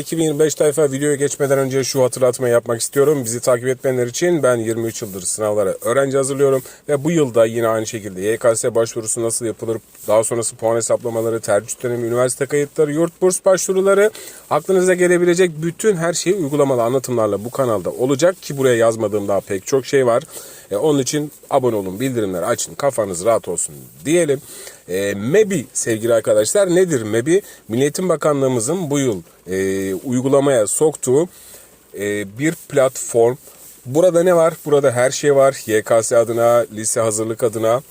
2025 tayfa videoya geçmeden önce şu hatırlatmayı yapmak istiyorum. Bizi takip etmeyenler için ben 23 yıldır sınavlara öğrenci hazırlıyorum ve bu yılda yine aynı şekilde YKS başvurusu nasıl yapılır, daha sonrası puan hesaplamaları, tercih dönemi, üniversite kayıtları, yurt burs başvuruları, aklınıza gelebilecek bütün her şey uygulamalı anlatımlarla bu kanalda olacak ki buraya yazmadığım daha pek çok şey var. E, onun için abone olun, bildirimleri açın, kafanız rahat olsun diyelim. E, MEBI sevgili arkadaşlar nedir MEBI? Milli Eğitim Bakanlığımızın bu yıl e, uygulamaya soktuğu e, bir platform. Burada ne var? Burada her şey var. YKS adına, lise hazırlık adına.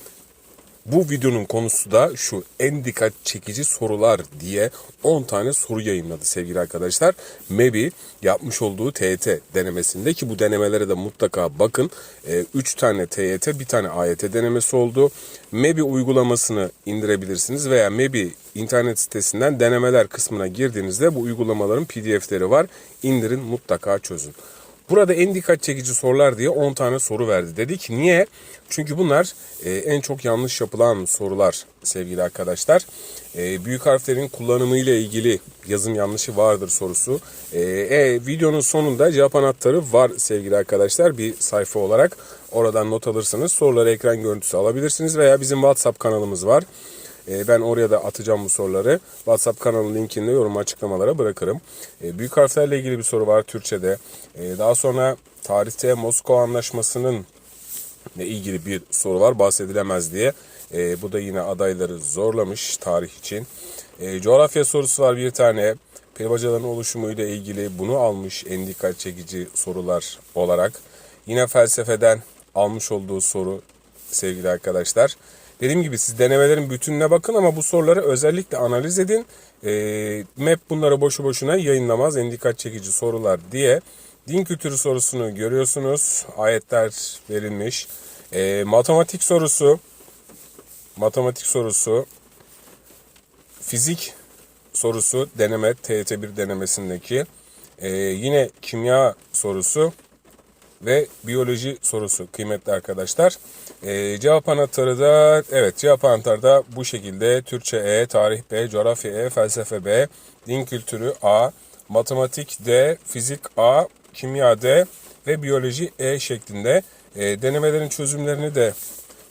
Bu videonun konusu da şu en dikkat çekici sorular diye 10 tane soru yayınladı sevgili arkadaşlar. MEBI yapmış olduğu TYT denemesinde ki bu denemelere de mutlaka bakın. 3 tane TYT bir tane AYT denemesi oldu. MEBI uygulamasını indirebilirsiniz veya MEBI internet sitesinden denemeler kısmına girdiğinizde bu uygulamaların pdf'leri var. İndirin mutlaka çözün. Burada en dikkat çekici sorular diye 10 tane soru verdi. Dedik niye? Çünkü bunlar e, en çok yanlış yapılan sorular sevgili arkadaşlar. E, büyük harflerin kullanımı ile ilgili yazım yanlışı vardır sorusu. E, e, videonun sonunda cevap anahtarı var sevgili arkadaşlar bir sayfa olarak. Oradan not alırsanız soruları ekran görüntüsü alabilirsiniz veya bizim WhatsApp kanalımız var. E, Ben oraya da atacağım bu soruları. WhatsApp kanalı linkini yorum açıklamalara bırakırım. E, Büyük harflerle ilgili bir soru var Türkçe'de. E, Daha sonra tarihte Moskova Anlaşması'nın ile ilgili bir soru var bahsedilemez diye. Bu da yine adayları zorlamış tarih için. Coğrafya sorusu var bir tane. Peribacaların oluşumu ile ilgili bunu almış en dikkat çekici sorular olarak. Yine felsefeden almış olduğu soru sevgili arkadaşlar. Dediğim gibi siz denemelerin bütününe bakın ama bu soruları özellikle analiz edin. E, MEP bunları boşu boşuna yayınlamaz en dikkat çekici sorular diye. Din kültürü sorusunu görüyorsunuz. Ayetler verilmiş. E, matematik sorusu. Matematik sorusu. Fizik sorusu deneme TYT1 denemesindeki. E, yine kimya sorusu ve biyoloji sorusu kıymetli arkadaşlar. Ee, cevap anahtarı da evet cevap anahtarı da bu şekilde Türkçe E, tarih B, coğrafya E, felsefe B, din kültürü A, matematik D, fizik A, kimya D ve biyoloji E şeklinde. Ee, denemelerin çözümlerini de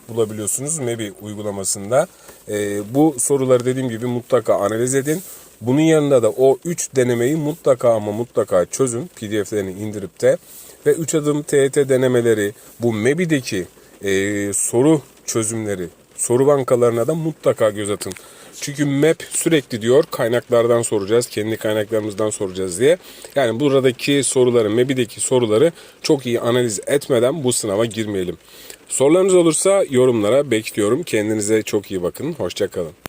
bulabiliyorsunuz MEBI uygulamasında. Ee, bu soruları dediğim gibi mutlaka analiz edin. Bunun yanında da o 3 denemeyi mutlaka ama mutlaka çözün pdf'lerini indirip de ve 3 adım TET denemeleri bu MEBI'deki e, soru çözümleri soru bankalarına da mutlaka göz atın. Çünkü MEP sürekli diyor kaynaklardan soracağız, kendi kaynaklarımızdan soracağız diye. Yani buradaki soruları, MEBI'deki soruları çok iyi analiz etmeden bu sınava girmeyelim. Sorularınız olursa yorumlara bekliyorum. Kendinize çok iyi bakın. Hoşçakalın.